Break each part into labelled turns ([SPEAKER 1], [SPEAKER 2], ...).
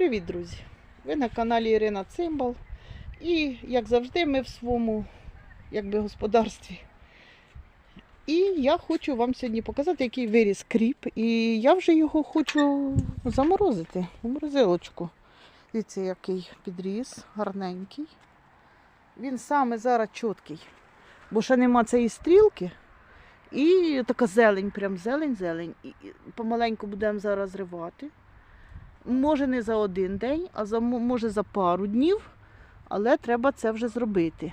[SPEAKER 1] Привіт, друзі! Ви на каналі Ірина Цимбал. І, як завжди, ми в своєму якби, господарстві. І я хочу вам сьогодні показати, який виріс кріп. І я вже його хочу заморозити у морозилочку. Дивіться, який підріс, гарненький. Він саме зараз чіткий, бо ще нема цієї стрілки. І така зелень, прям зелень-зелень. І помаленьку будемо зараз зривати. Може не за один день, а за, може за пару днів, але треба це вже зробити.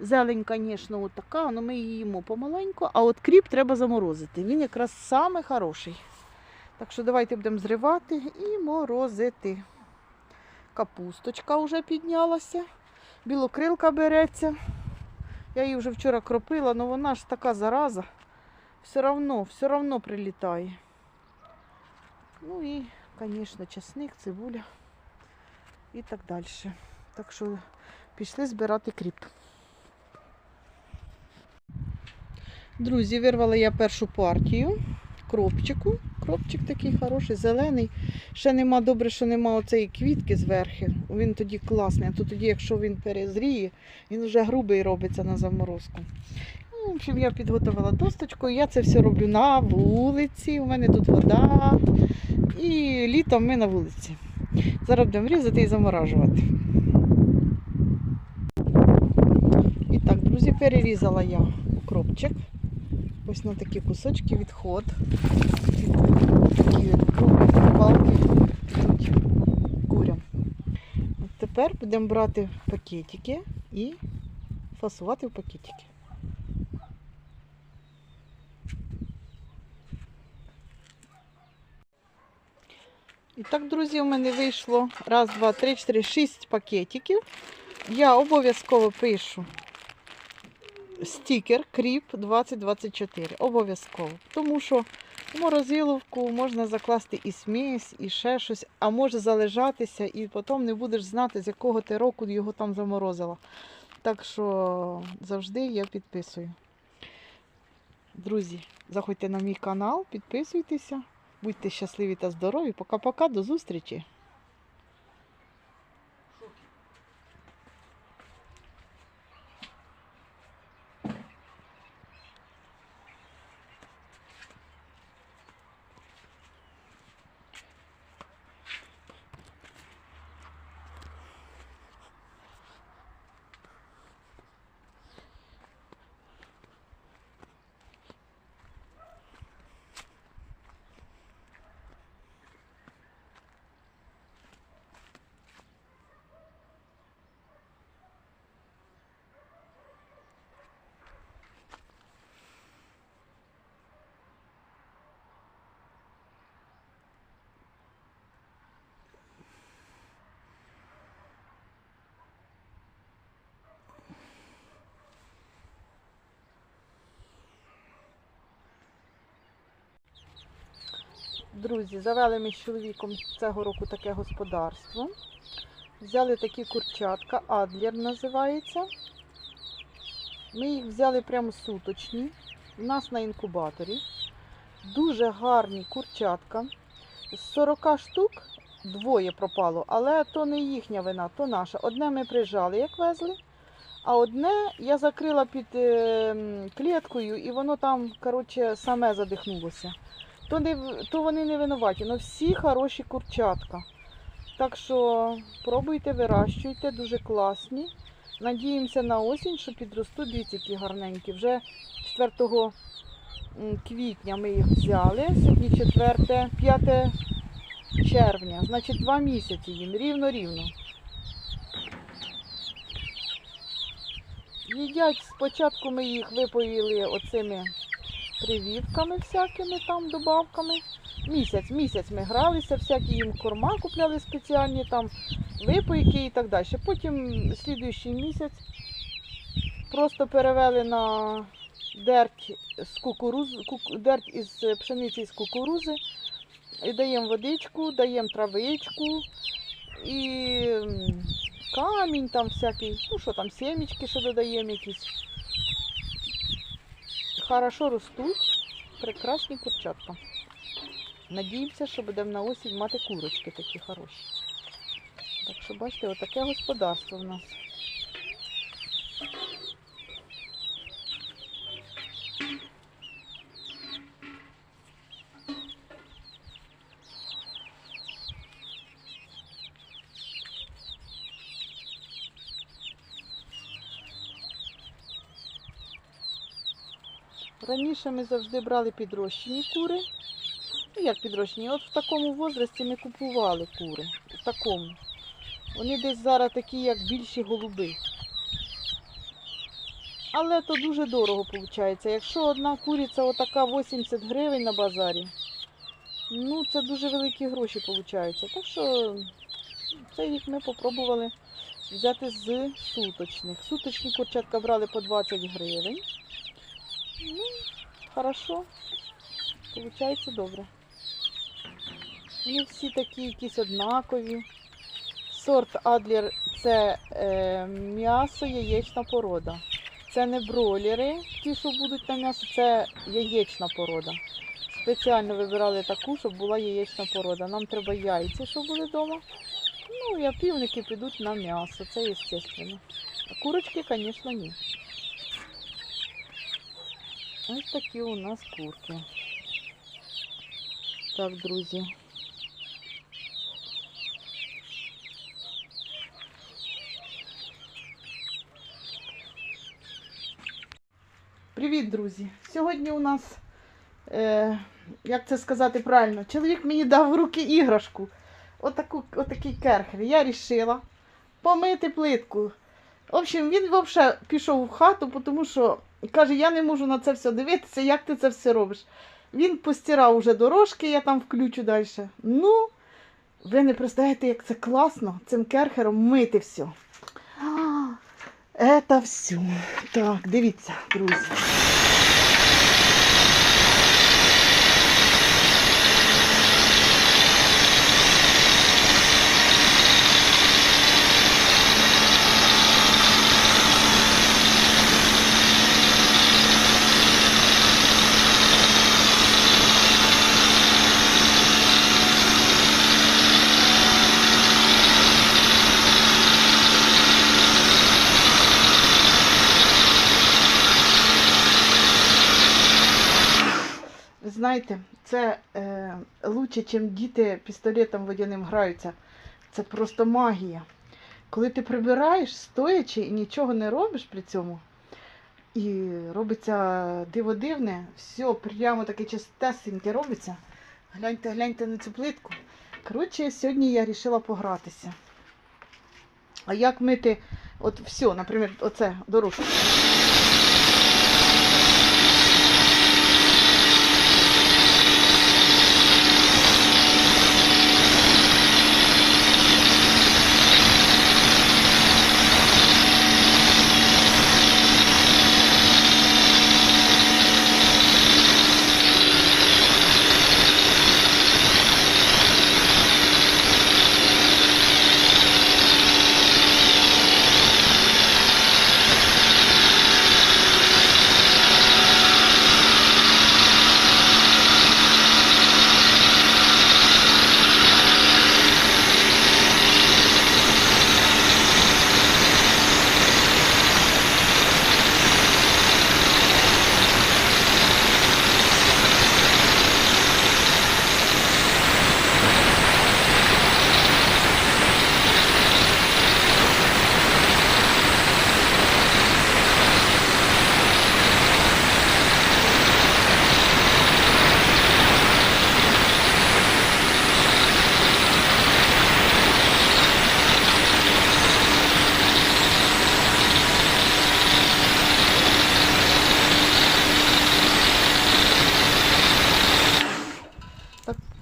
[SPEAKER 1] Зелень, звісно, така, але ми її їмо помаленьку, а от кріп треба заморозити. Він якраз саме хороший. Так що давайте будемо зривати і морозити. Капусточка вже піднялася, білокрилка береться. Я її вже вчора кропила, але вона ж така зараза. Все одно, все одно прилітає. Ну і, звісно, часник, цибуля і так далі. Так що пішли збирати кріп. Друзі, вирвала я першу партію кропчику. Кропчик такий хороший, зелений. Ще нема добре, що нема оцеї квітки зверху. Він тоді класний. А то тоді, якщо він перезріє, він вже грубий робиться на заморозку. В общем, я підготувала досточку. Я це все роблю на вулиці. У мене тут вода. І літом ми на вулиці. Зараз будемо різати і заморажувати. І так, друзі, перерізала я укропчик. Ось на такі кусочки відход. Такі палки курям. Тепер будемо брати пакетики і фасувати в пакетики. І так, друзі, у мене вийшло раз, два, три, чотири, шість пакетиків. Я обов'язково пишу стікер Кріп 2024. Обов'язково. Тому що в морозиловку можна закласти і смесь, і ще щось, а може залежатися, і потім не будеш знати, з якого ти року його там заморозила. Так що завжди я підписую. Друзі, заходьте на мій канал, підписуйтеся. Будьте щасливі та здорові. Пока-пока, до зустрічі. Друзі, завели ми з чоловіком цього року таке господарство. Взяли такі курчатка, Адлер називається. Ми їх взяли прямо суточні. У нас на інкубаторі. Дуже гарні курчатка. З 40 штук двоє пропало, але то не їхня вина, то наша. Одне ми прижали, як везли, а одне я закрила під е, кліткою і воно там, коротше, саме задихнулося то, не, то вони не винуваті, але всі хороші курчатка. Так що пробуйте, вирощуйте, дуже класні. Надіємося на осінь, що підростуть. Дивіться, які гарненькі. Вже 4 квітня ми їх взяли. Сьогодні 4, 5 червня. Значить, два місяці їм. Рівно-рівно. Їдять спочатку ми їх випоїли оцими прививками всякими там, добавками. Місяць, місяць ми гралися, всякі їм корма купляли спеціальні там, випойки і так далі. Потім слідуючий місяць просто перевели на дерть з кукуруз, кук- дерть із пшениці з кукурузи. І даємо водичку, даємо травичку і камінь там всякий, ну що там, сімечки ще додаємо якісь. Хорошо ростуть, прекрасні курчатка. Надіємося, що будемо на осінь мати курочки такі хороші. Так що бачите, отаке господарство в нас. Раніше ми завжди брали підрощені кури. Ну, як підрощені? От в такому возрасті ми купували кури. В такому. Вони десь зараз такі, як більші голуби. Але то дуже дорого виходить. Якщо одна куриця отака 80 гривень на базарі, ну це дуже великі гроші виходить. Так що цей рік ми спробували взяти з суточних. Суточні курчатка брали по 20 гривень. Ну, хорошо. Получається добре. Вони всі такі якісь однакові. Сорт Адлер це е, м'ясо, яєчна порода. Це не бройлери, ті, що будуть на м'ясо, це яєчна порода. Спеціально вибирали таку, щоб була яєчна порода. Нам треба яйця, щоб були вдома. Ну, і півники підуть на м'ясо, це естественно. А курочки, звісно, ні. Ось такі у нас курки. Так, друзі. Привіт, друзі! Сьогодні у нас, е, як це сказати правильно, чоловік мені дав в руки іграшку. Отаку, отакий керхер. Я вирішила помити плитку. В общем, він взагалі пішов в хату, тому що каже, я не можу на це все дивитися, як ти це все робиш. Він постирав уже дорожки, я там включу далі. Ну, ви не представляєте, як це класно цим керхером мити все. Це все. Так, дивіться, друзі. Ви знаєте, це е, лучше, ніж діти пістолетом водяним граються. Це просто магія. Коли ти прибираєш стоячи і нічого не робиш при цьому, і робиться диво дивне, все прямо таке чистесеньке робиться. Гляньте, гляньте на цю плитку. Коротше, сьогодні я вирішила погратися. А як мити, от все, наприклад, оце дорожку.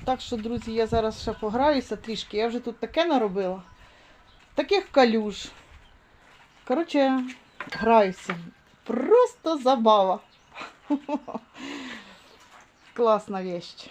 [SPEAKER 1] Так що, друзі, я зараз ще пограюся трішки. Я вже тут таке наробила. Таких калюж. Коротше, граюся. Просто забава. Класна вещь.